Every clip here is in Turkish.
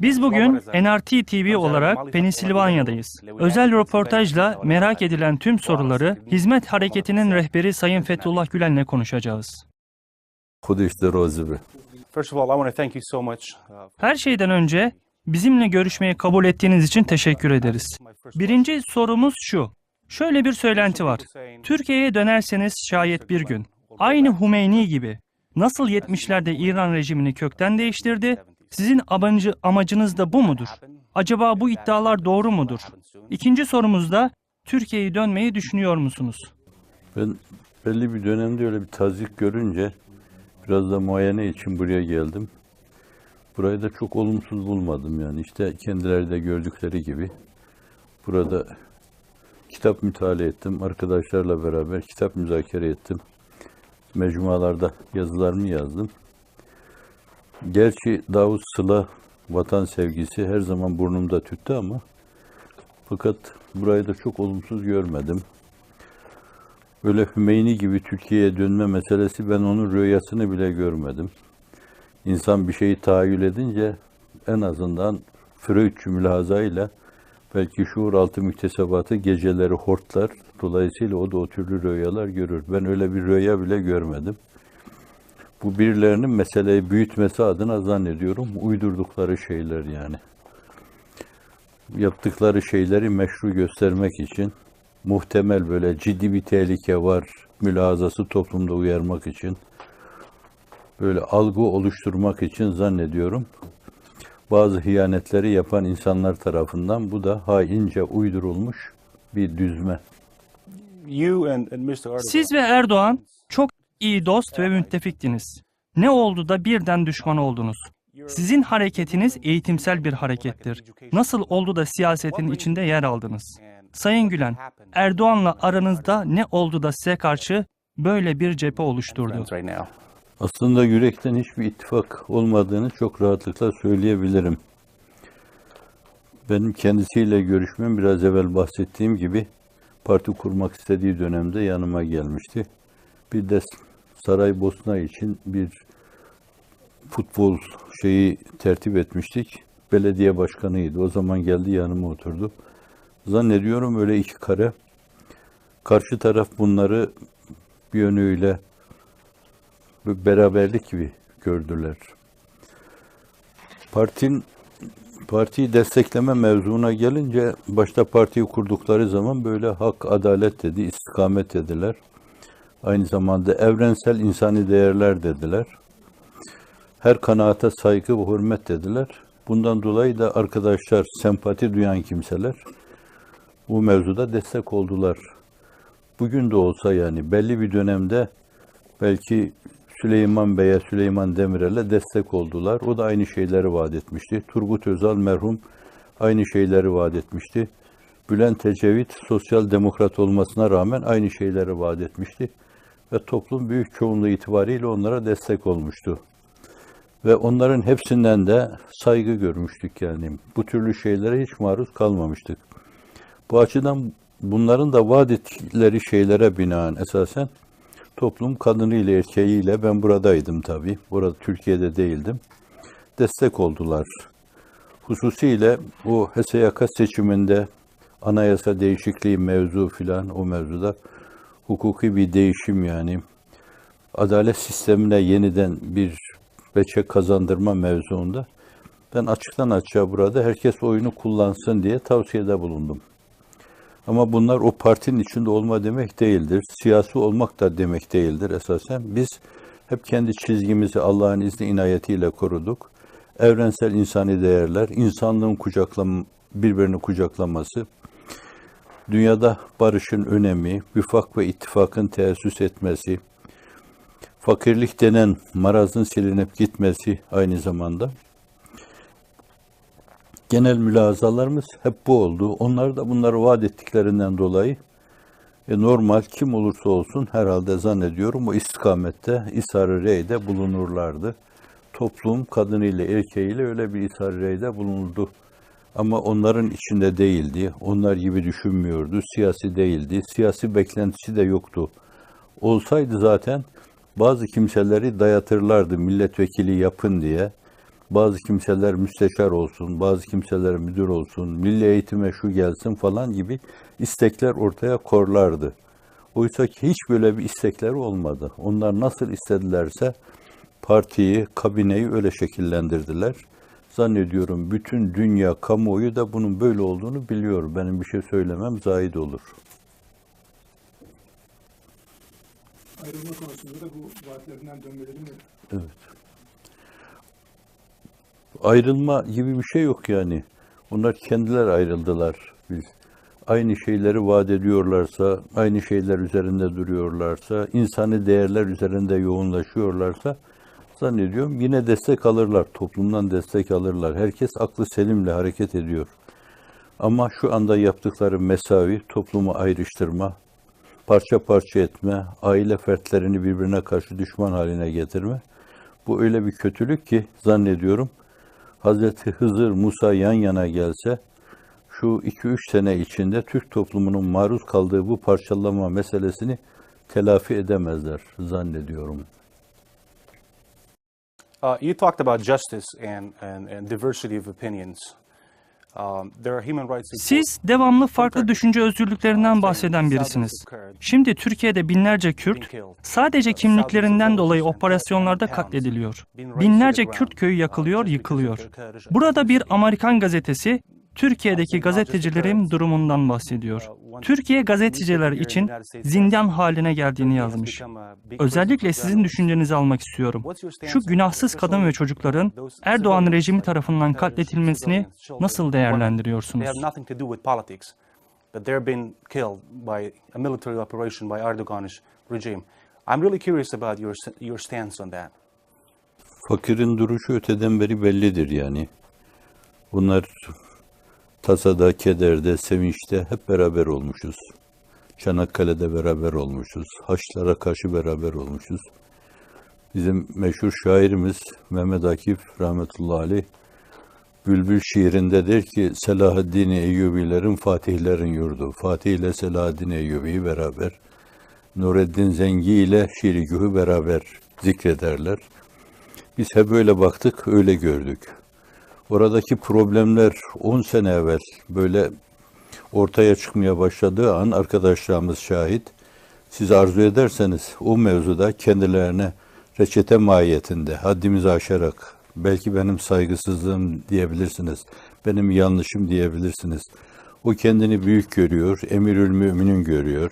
Biz bugün NRT TV olarak Pensilvanya'dayız. Özel röportajla merak edilen tüm soruları Hizmet Hareketi'nin rehberi Sayın Fethullah Gülen'le konuşacağız. Her şeyden önce bizimle görüşmeyi kabul ettiğiniz için teşekkür ederiz. Birinci sorumuz şu. Şöyle bir söylenti var. Türkiye'ye dönerseniz şayet bir gün, aynı Humeyni gibi nasıl 70'lerde İran rejimini kökten değiştirdi, sizin amacı, amacınız da bu mudur? Acaba bu iddialar doğru mudur? İkinci sorumuzda Türkiye'ye dönmeyi düşünüyor musunuz? Ben belli bir dönemde öyle bir tazik görünce biraz da muayene için buraya geldim. Burayı da çok olumsuz bulmadım yani. İşte kendileri de gördükleri gibi. Burada kitap mütalaa ettim. Arkadaşlarla beraber kitap müzakere ettim. Mecmualarda yazılarımı yazdım. Gerçi Davut Sıla vatan sevgisi her zaman burnumda tüttü ama fakat burayı da çok olumsuz görmedim. Öyle Hümeyni gibi Türkiye'ye dönme meselesi ben onun rüyasını bile görmedim. İnsan bir şeyi tahayyül edince en azından Freudçü mülahazayla belki şuur altı müktesebatı geceleri hortlar. Dolayısıyla o da o türlü rüyalar görür. Ben öyle bir rüya bile görmedim. Bu birilerinin meseleyi büyütmesi adına zannediyorum uydurdukları şeyler yani. Yaptıkları şeyleri meşru göstermek için muhtemel böyle ciddi bir tehlike var mülazası toplumda uyarmak için böyle algı oluşturmak için zannediyorum bazı hiyanetleri yapan insanlar tarafından bu da haince uydurulmuş bir düzme. Siz ve Erdoğan iyi dost ve müttefiktiniz. Ne oldu da birden düşman oldunuz? Sizin hareketiniz eğitimsel bir harekettir. Nasıl oldu da siyasetin içinde yer aldınız? Sayın Gülen, Erdoğan'la aranızda ne oldu da size karşı böyle bir cephe oluşturdu? Aslında yürekten hiçbir ittifak olmadığını çok rahatlıkla söyleyebilirim. Benim kendisiyle görüşmem biraz evvel bahsettiğim gibi parti kurmak istediği dönemde yanıma gelmişti. Bir de Saraybosna için bir futbol şeyi tertip etmiştik. Belediye başkanıydı. O zaman geldi yanıma oturdu. Zannediyorum öyle iki kare. Karşı taraf bunları bir yönüyle beraberlik gibi gördüler. Partin partiyi destekleme mevzuna gelince başta partiyi kurdukları zaman böyle hak, adalet dedi, istikamet dediler. Aynı zamanda evrensel insani değerler dediler. Her kanaate saygı ve hürmet dediler. Bundan dolayı da arkadaşlar, sempati duyan kimseler bu mevzuda destek oldular. Bugün de olsa yani belli bir dönemde belki Süleyman Bey'e, Süleyman Demirel'e destek oldular. O da aynı şeyleri vaat etmişti. Turgut Özal merhum aynı şeyleri vaat etmişti. Bülent Ecevit sosyal demokrat olmasına rağmen aynı şeyleri vaat etmişti. Ve toplum büyük çoğunluğu itibariyle onlara destek olmuştu. Ve onların hepsinden de saygı görmüştük yani. Bu türlü şeylere hiç maruz kalmamıştık. Bu açıdan bunların da vaat ettikleri şeylere binaen esasen toplum kadınıyla erkeğiyle ben buradaydım tabii. Burada Türkiye'de değildim. Destek oldular. Hususiyle bu HSYK seçiminde anayasa değişikliği mevzu filan o mevzuda hukuki bir değişim yani adalet sistemine yeniden bir beçe kazandırma mevzuunda ben açıktan açığa burada herkes oyunu kullansın diye tavsiyede bulundum. Ama bunlar o partinin içinde olma demek değildir. Siyasi olmak da demek değildir esasen. Biz hep kendi çizgimizi Allah'ın izni inayetiyle koruduk. Evrensel insani değerler, insanlığın kucaklam birbirini kucaklaması, dünyada barışın önemi, vifak ve ittifakın teessüs etmesi, fakirlik denen marazın silinip gitmesi aynı zamanda genel mülazalarımız hep bu oldu. Onlar da bunları vaat ettiklerinden dolayı e, normal kim olursa olsun herhalde zannediyorum o istikamette ishar-ı reyde bulunurlardı. Toplum kadınıyla erkeğiyle öyle bir ishar-ı reyde bulunurdu. Ama onların içinde değildi. Onlar gibi düşünmüyordu. Siyasi değildi. Siyasi beklentisi de yoktu. Olsaydı zaten bazı kimseleri dayatırlardı milletvekili yapın diye bazı kimseler müsteşar olsun, bazı kimseler müdür olsun, milli eğitime şu gelsin falan gibi istekler ortaya korlardı. Oysa ki hiç böyle bir istekleri olmadı. Onlar nasıl istedilerse partiyi, kabineyi öyle şekillendirdiler. Zannediyorum bütün dünya kamuoyu da bunun böyle olduğunu biliyor. Benim bir şey söylemem zahid olur. Ayrılma konusunda da bu vaatlerinden dönmeleri mi? ayrılma gibi bir şey yok yani. Onlar kendiler ayrıldılar. Biz aynı şeyleri vaat ediyorlarsa, aynı şeyler üzerinde duruyorlarsa, insani değerler üzerinde yoğunlaşıyorlarsa zannediyorum yine destek alırlar. Toplumdan destek alırlar. Herkes aklı selimle hareket ediyor. Ama şu anda yaptıkları mesavi, toplumu ayrıştırma, parça parça etme, aile fertlerini birbirine karşı düşman haline getirme. Bu öyle bir kötülük ki zannediyorum Hazreti Hızır, Musa yan yana gelse şu 2-3 sene içinde Türk toplumunun maruz kaldığı bu parçalama meselesini telafi edemezler zannediyorum. Uh, you talked about justice and, and, and diversity of opinions. Um, there are human rights Siz devamlı farklı düşünce özgürlüklerinden bahseden birisiniz. Şimdi Türkiye'de binlerce Kürt sadece kimliklerinden dolayı operasyonlarda katlediliyor. Binlerce Kürt köyü yakılıyor, yıkılıyor. Burada bir Amerikan gazetesi Türkiye'deki gazetecilerin durumundan bahsediyor. Türkiye gazeteciler için zindan haline geldiğini yazmış. Özellikle sizin düşüncenizi almak istiyorum. Şu günahsız kadın ve çocukların Erdoğan rejimi tarafından katletilmesini nasıl değerlendiriyorsunuz? They have nothing to do with politics, but they're being killed by a military operation by Erdogan's regime. I'm really curious about your your stance on that. Fakirin duruşu öteden beri bellidir yani. Bunlar tasada, kederde, sevinçte hep beraber olmuşuz. Çanakkale'de beraber olmuşuz. Haçlara karşı beraber olmuşuz. Bizim meşhur şairimiz Mehmet Akif rahmetullahi aleyh Bülbül şiirinde der ki Selahaddin Eyyubilerin Fatihlerin yurdu. Fatih ile Selahaddin Eyyubi'yi beraber Nureddin Zengi ile Şirigühü beraber zikrederler. Biz hep öyle baktık, öyle gördük. Oradaki problemler 10 sene evvel böyle ortaya çıkmaya başladığı an arkadaşlarımız şahit. Siz arzu ederseniz o mevzuda kendilerine reçete mahiyetinde haddimizi aşarak belki benim saygısızlığım diyebilirsiniz, benim yanlışım diyebilirsiniz. O kendini büyük görüyor, emirül müminin görüyor.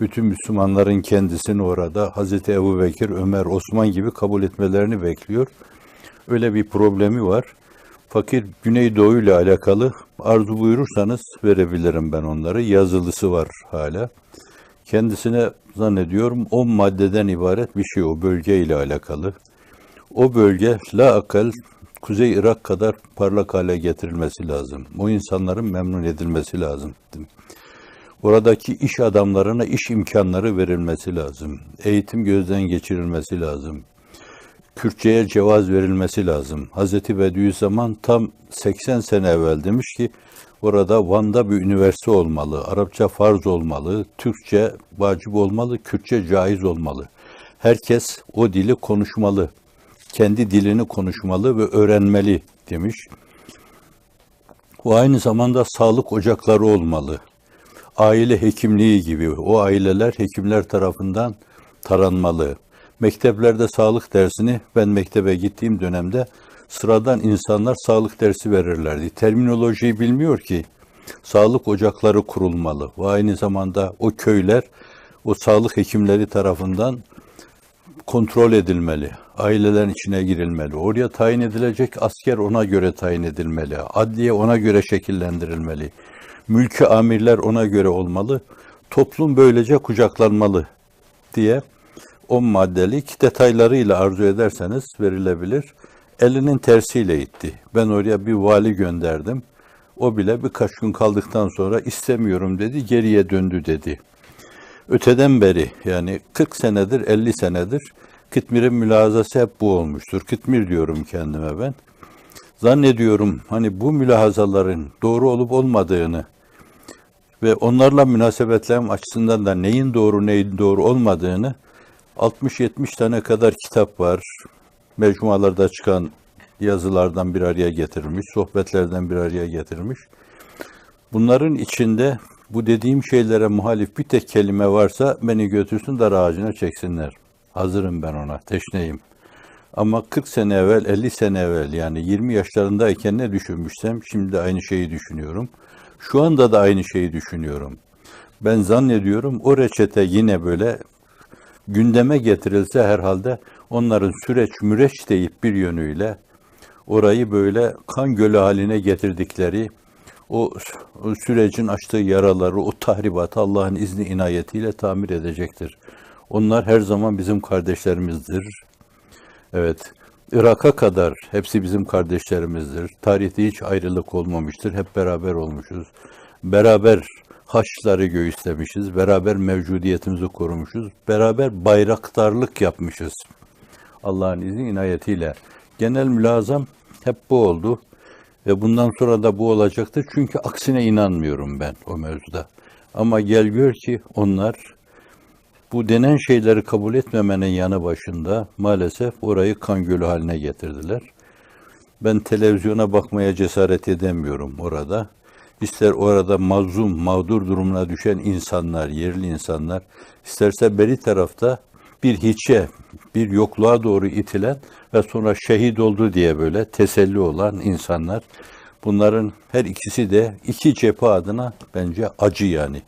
Bütün Müslümanların kendisini orada Hazreti Ebu Bekir, Ömer, Osman gibi kabul etmelerini bekliyor. Öyle bir problemi var. Fakir Güneydoğu ile alakalı arzu buyurursanız verebilirim ben onları. Yazılısı var hala. Kendisine zannediyorum 10 maddeden ibaret bir şey o bölge ile alakalı. O bölge la akal Kuzey Irak kadar parlak hale getirilmesi lazım. O insanların memnun edilmesi lazım. Oradaki iş adamlarına iş imkanları verilmesi lazım. Eğitim gözden geçirilmesi lazım. Kürtçe'ye cevaz verilmesi lazım. Hazreti Bediüzzaman tam 80 sene evvel demiş ki orada Van'da bir üniversite olmalı, Arapça farz olmalı, Türkçe vacip olmalı, Kürtçe caiz olmalı. Herkes o dili konuşmalı, kendi dilini konuşmalı ve öğrenmeli demiş. O aynı zamanda sağlık ocakları olmalı. Aile hekimliği gibi o aileler hekimler tarafından taranmalı. Mekteplerde sağlık dersini ben mektebe gittiğim dönemde sıradan insanlar sağlık dersi verirlerdi. Terminolojiyi bilmiyor ki. Sağlık ocakları kurulmalı ve aynı zamanda o köyler o sağlık hekimleri tarafından kontrol edilmeli. Ailelerin içine girilmeli. Oraya tayin edilecek asker ona göre tayin edilmeli. Adliye ona göre şekillendirilmeli. Mülkü amirler ona göre olmalı. Toplum böylece kucaklanmalı diye 10 maddelik detaylarıyla arzu ederseniz verilebilir. Elinin tersiyle itti. Ben oraya bir vali gönderdim. O bile birkaç gün kaldıktan sonra istemiyorum dedi, geriye döndü dedi. Öteden beri yani 40 senedir, 50 senedir Kıtmir'in mülahazası hep bu olmuştur. Kıtmir diyorum kendime ben. Zannediyorum hani bu mülahazaların doğru olup olmadığını ve onlarla münasebetlerim açısından da neyin doğru neyin doğru olmadığını 60-70 tane kadar kitap var. Mecmualarda çıkan yazılardan bir araya getirilmiş, sohbetlerden bir araya getirilmiş. Bunların içinde bu dediğim şeylere muhalif bir tek kelime varsa beni götürsün dar ağacına çeksinler. Hazırım ben ona, teşneyim. Ama 40 sene evvel, 50 sene evvel yani 20 yaşlarındayken ne düşünmüşsem şimdi aynı şeyi düşünüyorum. Şu anda da aynı şeyi düşünüyorum. Ben zannediyorum o reçete yine böyle gündeme getirilse herhalde onların süreç müreç deyip bir yönüyle orayı böyle kan gölü haline getirdikleri o, o sürecin açtığı yaraları, o tahribatı Allah'ın izni inayetiyle tamir edecektir. Onlar her zaman bizim kardeşlerimizdir. Evet, Irak'a kadar hepsi bizim kardeşlerimizdir. Tarihte hiç ayrılık olmamıştır. Hep beraber olmuşuz. Beraber haçları göğüslemişiz. Beraber mevcudiyetimizi korumuşuz. Beraber bayraktarlık yapmışız. Allah'ın izni inayetiyle. Genel mülazam hep bu oldu. Ve bundan sonra da bu olacaktır. Çünkü aksine inanmıyorum ben o mevzuda. Ama gel gör ki onlar bu denen şeyleri kabul etmemenin yanı başında maalesef orayı kan gölü haline getirdiler. Ben televizyona bakmaya cesaret edemiyorum orada. İster orada mazlum, mağdur durumuna düşen insanlar, yerli insanlar, isterse beri tarafta bir hiçe, bir yokluğa doğru itilen ve sonra şehit oldu diye böyle teselli olan insanlar. Bunların her ikisi de iki cephe adına bence acı yani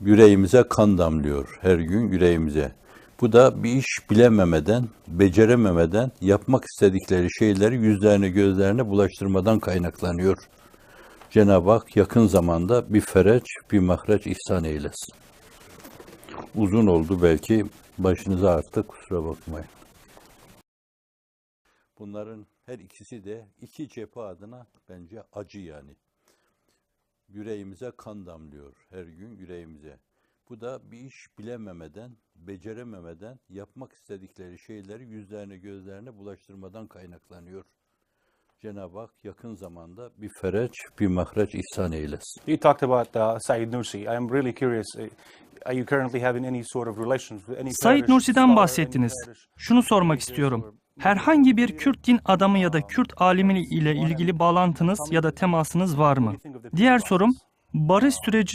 yüreğimize kan damlıyor her gün yüreğimize. Bu da bir iş bilememeden, becerememeden, yapmak istedikleri şeyleri yüzlerine gözlerine bulaştırmadan kaynaklanıyor. Cenab-ı Hak yakın zamanda bir fereç, bir mahreç ihsan eylesin. Uzun oldu belki, başınıza arttı kusura bakmayın. Bunların her ikisi de iki cephe adına bence acı yani yüreğimize kan damlıyor her gün yüreğimize. Bu da bir iş bilememeden, becerememeden, yapmak istedikleri şeyleri yüzlerine gözlerine bulaştırmadan kaynaklanıyor. Cenab-ı Hak yakın zamanda bir fereç, bir mahreç ihsan eylesin. You talked about uh, Said Nursi. I'm really curious. uh, Are you currently having any sort of relations with any Said Nursi'den bahsettiniz. Şunu sormak istiyorum. or- Herhangi bir Kürt din adamı ya da Kürt alimi ile ilgili bağlantınız ya da temasınız var mı? Diğer sorum barış süreci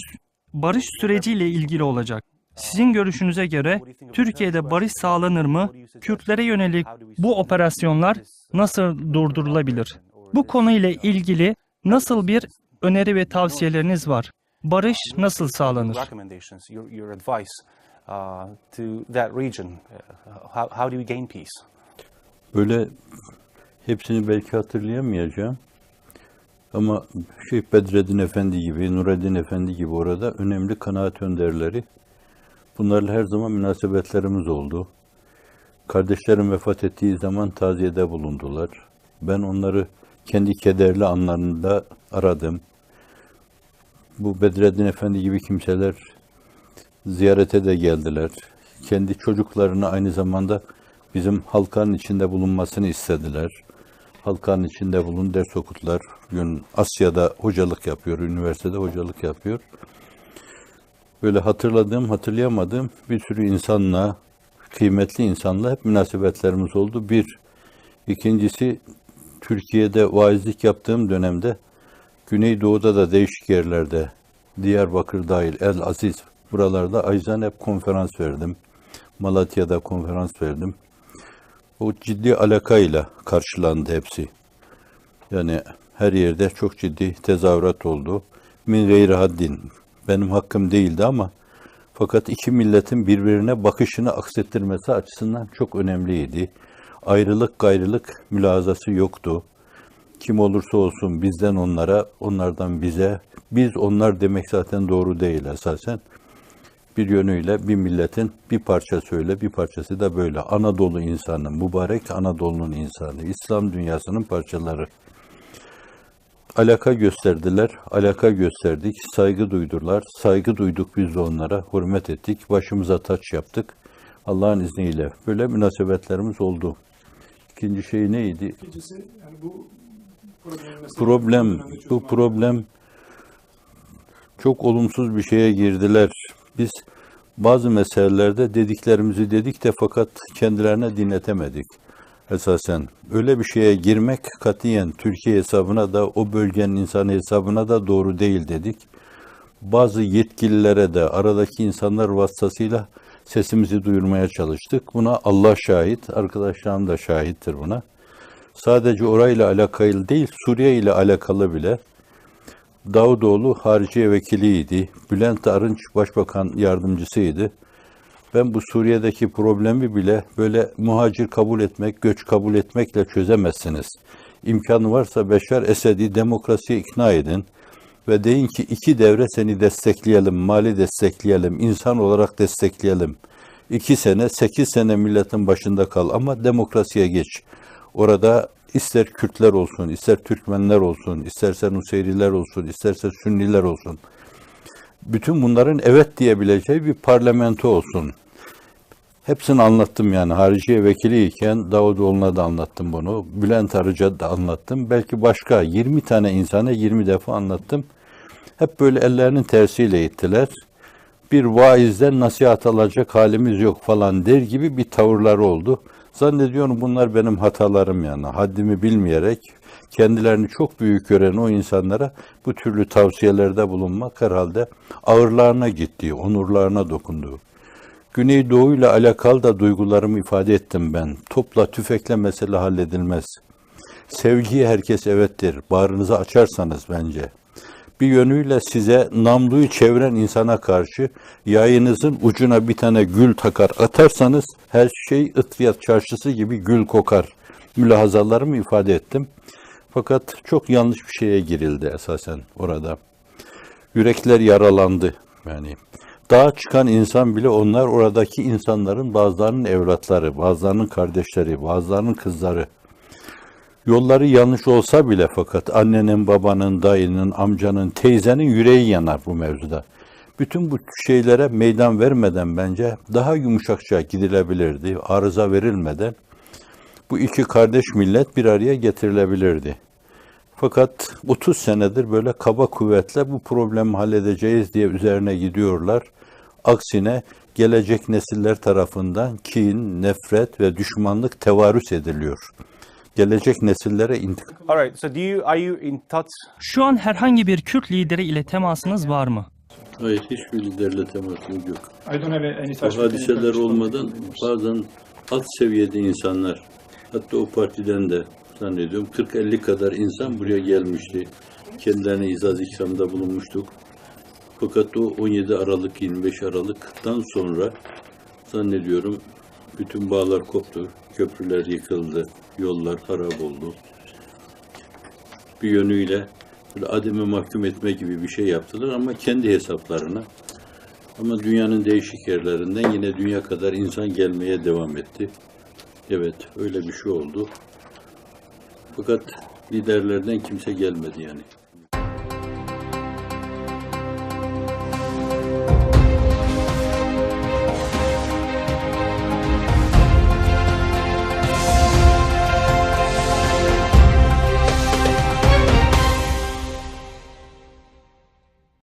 barış süreciyle ilgili olacak. Sizin görüşünüze göre Türkiye'de barış sağlanır mı? Kürtlere yönelik bu operasyonlar nasıl durdurulabilir? Bu konuyla ilgili nasıl bir öneri ve tavsiyeleriniz var? Barış nasıl sağlanır? Uh. Uh? Böyle hepsini belki hatırlayamayacağım. Ama Şeyh Bedreddin Efendi gibi, Nureddin Efendi gibi orada önemli kanaat önderleri. Bunlarla her zaman münasebetlerimiz oldu. Kardeşlerim vefat ettiği zaman taziyede bulundular. Ben onları kendi kederli anlarında aradım. Bu Bedreddin Efendi gibi kimseler ziyarete de geldiler. Kendi çocuklarını aynı zamanda bizim halkanın içinde bulunmasını istediler. Halkanın içinde bulun ders okutlar. Bugün Asya'da hocalık yapıyor, üniversitede hocalık yapıyor. Böyle hatırladığım, hatırlayamadığım bir sürü insanla, kıymetli insanla hep münasebetlerimiz oldu. Bir. İkincisi, Türkiye'de vaizlik yaptığım dönemde Güneydoğu'da da değişik yerlerde, Diyarbakır dahil, El Aziz, buralarda Ayzan hep konferans verdim. Malatya'da konferans verdim. O ciddi alakayla karşılandı hepsi. Yani her yerde çok ciddi tezahürat oldu. Min gayri haddin. Benim hakkım değildi ama fakat iki milletin birbirine bakışını aksettirmesi açısından çok önemliydi. Ayrılık gayrılık mülazası yoktu. Kim olursa olsun bizden onlara, onlardan bize, biz onlar demek zaten doğru değil esasen bir yönüyle bir milletin bir parçası öyle, bir parçası da böyle. Anadolu insanı, mübarek Anadolu'nun insanı, İslam dünyasının parçaları. Alaka gösterdiler, alaka gösterdik, saygı duydular, saygı duyduk biz de onlara, hürmet ettik, başımıza taç yaptık. Allah'ın izniyle böyle münasebetlerimiz oldu. İkinci şey neydi? İkincisi yani bu problem problem, bu problem çok olumsuz bir şeye girdiler. Biz bazı meselelerde dediklerimizi dedik de fakat kendilerine dinletemedik. Esasen. Öyle bir şeye girmek katiyen Türkiye hesabına da o bölgenin insanı hesabına da doğru değil dedik. Bazı yetkililere de aradaki insanlar vasıtasıyla sesimizi duyurmaya çalıştık. Buna Allah şahit, arkadaşlarım da şahittir buna. Sadece orayla alakalı değil, Suriye ile alakalı bile Davutoğlu Hariciye Vekiliydi. Bülent Arınç Başbakan Yardımcısıydı. Ben bu Suriye'deki problemi bile böyle muhacir kabul etmek, göç kabul etmekle çözemezsiniz. İmkanı varsa Beşar Esed'i demokrasiye ikna edin ve deyin ki iki devre seni destekleyelim, mali destekleyelim, insan olarak destekleyelim. İki sene, sekiz sene milletin başında kal ama demokrasiye geç. Orada ister Kürtler olsun, ister Türkmenler olsun, isterse Nusayriler olsun, isterse Sünniler olsun. Bütün bunların evet diyebileceği bir parlamento olsun. Hepsini anlattım yani. Hariciye vekiliyken Davutoğlu'na da anlattım bunu. Bülent Arıca da anlattım. Belki başka 20 tane insana 20 defa anlattım. Hep böyle ellerinin tersiyle ittiler. Bir vaizden nasihat alacak halimiz yok falan der gibi bir tavırları oldu. Zannediyorum bunlar benim hatalarım yani. Haddimi bilmeyerek kendilerini çok büyük gören o insanlara bu türlü tavsiyelerde bulunmak herhalde ağırlarına gitti, onurlarına dokundu. Güneydoğu ile alakalı da duygularımı ifade ettim ben. Topla tüfekle mesele halledilmez. Sevgiye herkes evettir. Bağrınızı açarsanız bence. Bir yönüyle size namluyu çeviren insana karşı yayınızın ucuna bir tane gül takar atarsanız her şey ıtriyat çarşısı gibi gül kokar. Mülahazalarımı ifade ettim. Fakat çok yanlış bir şeye girildi esasen orada. Yürekler yaralandı. Yani dağa çıkan insan bile onlar oradaki insanların bazılarının evlatları, bazılarının kardeşleri, bazılarının kızları. Yolları yanlış olsa bile fakat annenin, babanın, dayının, amcanın, teyzenin yüreği yanar bu mevzuda. Bütün bu şeylere meydan vermeden bence daha yumuşakça gidilebilirdi, arıza verilmeden bu iki kardeş millet bir araya getirilebilirdi. Fakat 30 senedir böyle kaba kuvvetle bu problemi halledeceğiz diye üzerine gidiyorlar. Aksine gelecek nesiller tarafından kin, nefret ve düşmanlık tevarüs ediliyor. Gelecek nesillere intikam All right. So do you are you in touch? Şu an herhangi bir Kürt lideri ile temasınız var mı? Hayır, hiçbir liderle temasımız yok. I don't have any Bu touch with any hadiseler olmadan bazen alt seviyede insanlar, hatta o partiden de zannediyorum 40-50 kadar insan buraya gelmişti. Kendilerine izaz ikramda bulunmuştuk. Fakat o 17 Aralık, 25 Aralık'tan sonra zannediyorum bütün bağlar koptu. Köprüler yıkıldı, yollar harap oldu. Bir yönüyle böyle ademe mahkum etme gibi bir şey yaptılar ama kendi hesaplarına. Ama dünyanın değişik yerlerinden yine dünya kadar insan gelmeye devam etti. Evet, öyle bir şey oldu. Fakat liderlerden kimse gelmedi yani.